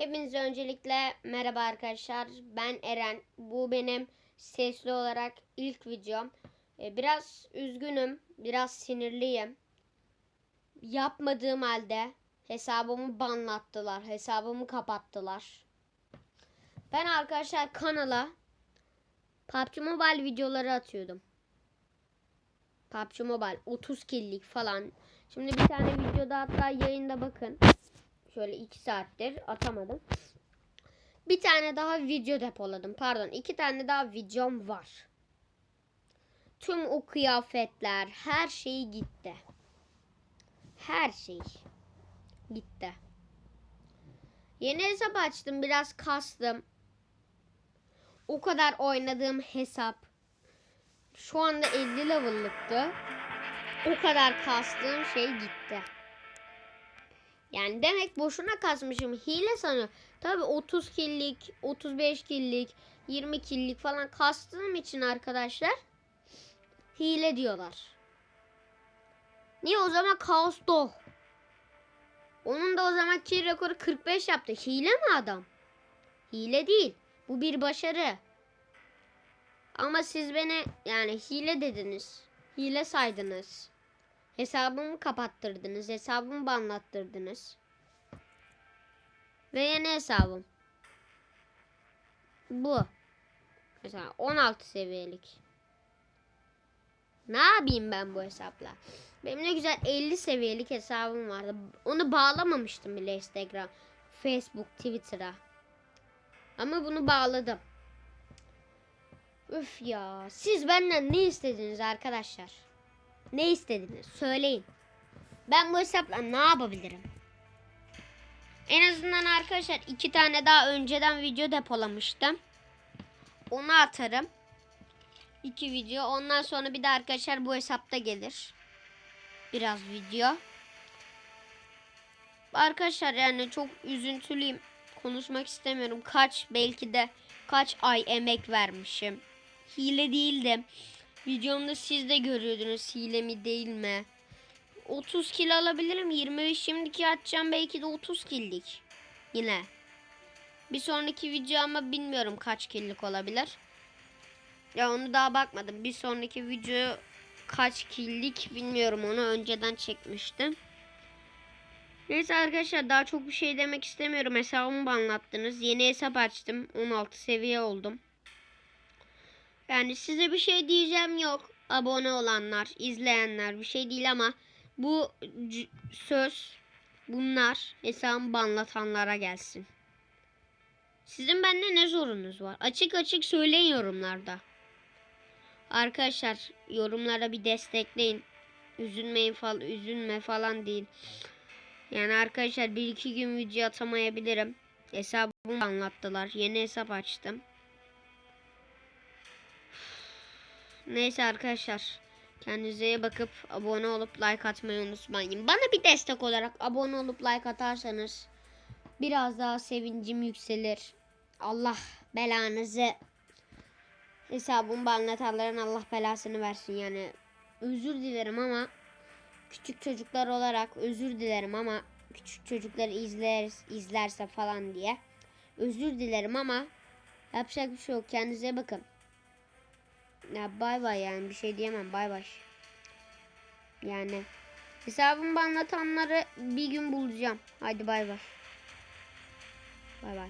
Hepinize öncelikle merhaba arkadaşlar. Ben Eren. Bu benim sesli olarak ilk videom. Ee, Biraz üzgünüm, biraz sinirliyim. Yapmadığım halde hesabımı banlattılar, hesabımı kapattılar. Ben arkadaşlar kanala PUBG Mobile videoları atıyordum. PUBG Mobile 30 killik falan. Şimdi bir tane videoda hatta yayında bakın. Şöyle 2 saattir atamadım. Bir tane daha video depoladım. Pardon iki tane daha videom var. Tüm o kıyafetler her şey gitti. Her şey gitti. Yeni hesap açtım. Biraz kastım. O kadar oynadığım hesap şu anda 50 level'lıktı. O kadar kastığım şey gitti. Yani demek boşuna kasmışım. Hile sanıyor. Tabi 30 killik, 35 killik, 20 killik falan kastığım için arkadaşlar hile diyorlar. Niye o zaman Kaos Doh? Onun da o zaman kill rekoru 45 yaptı. Hile mi adam? Hile değil. Bu bir başarı. Ama siz beni yani hile dediniz. Hile saydınız. Hesabımı kapattırdınız. Hesabımı banlattırdınız. Ve yeni hesabım. Bu. Mesela 16 seviyelik. Ne yapayım ben bu hesapla? Benim ne güzel 50 seviyelik hesabım vardı. Onu bağlamamıştım bile Instagram, Facebook, Twitter'a. Ama bunu bağladım. Üf ya. Siz benden ne istediniz arkadaşlar? Ne istediniz? Söyleyin. Ben bu hesapla ne yapabilirim? En azından arkadaşlar iki tane daha önceden video depolamıştım. Onu atarım. İki video. Ondan sonra bir de arkadaşlar bu hesapta gelir. Biraz video. Arkadaşlar yani çok üzüntülüyüm. Konuşmak istemiyorum. Kaç belki de kaç ay emek vermişim. Hile değildim. Videomda siz de görüyordunuz hile mi değil mi? 30 kilo alabilirim. 25 şimdiki atacağım belki de 30 killik. Yine. Bir sonraki video ama bilmiyorum kaç killik olabilir. Ya onu daha bakmadım. Bir sonraki video kaç killik bilmiyorum onu önceden çekmiştim. Neyse arkadaşlar daha çok bir şey demek istemiyorum. Hesabımı anlattınız. Yeni hesap açtım. 16 seviye oldum. Yani size bir şey diyeceğim yok. Abone olanlar, izleyenler bir şey değil ama bu söz bunlar hesabımı banlatanlara gelsin. Sizin bende ne sorunuz var? Açık açık söyleyin yorumlarda. Arkadaşlar yorumlara bir destekleyin. Üzülmeyin falan, üzülme falan değil. Yani arkadaşlar bir iki gün video atamayabilirim. Hesabımı anlattılar. Yeni hesap açtım. Neyse arkadaşlar. Kendinize iyi bakıp abone olup like atmayı unutmayın. Bana bir destek olarak abone olup like atarsanız biraz daha sevincim yükselir. Allah belanızı hesabımı anlatanların Allah belasını versin yani. Özür dilerim ama küçük çocuklar olarak özür dilerim ama küçük çocuklar izler izlerse falan diye. Özür dilerim ama yapacak bir şey yok. Kendinize bakın. Ya bay bay yani bir şey diyemem bay bay. Yani hesabımı anlatanları bir gün bulacağım. Hadi bay bay. Bay bay.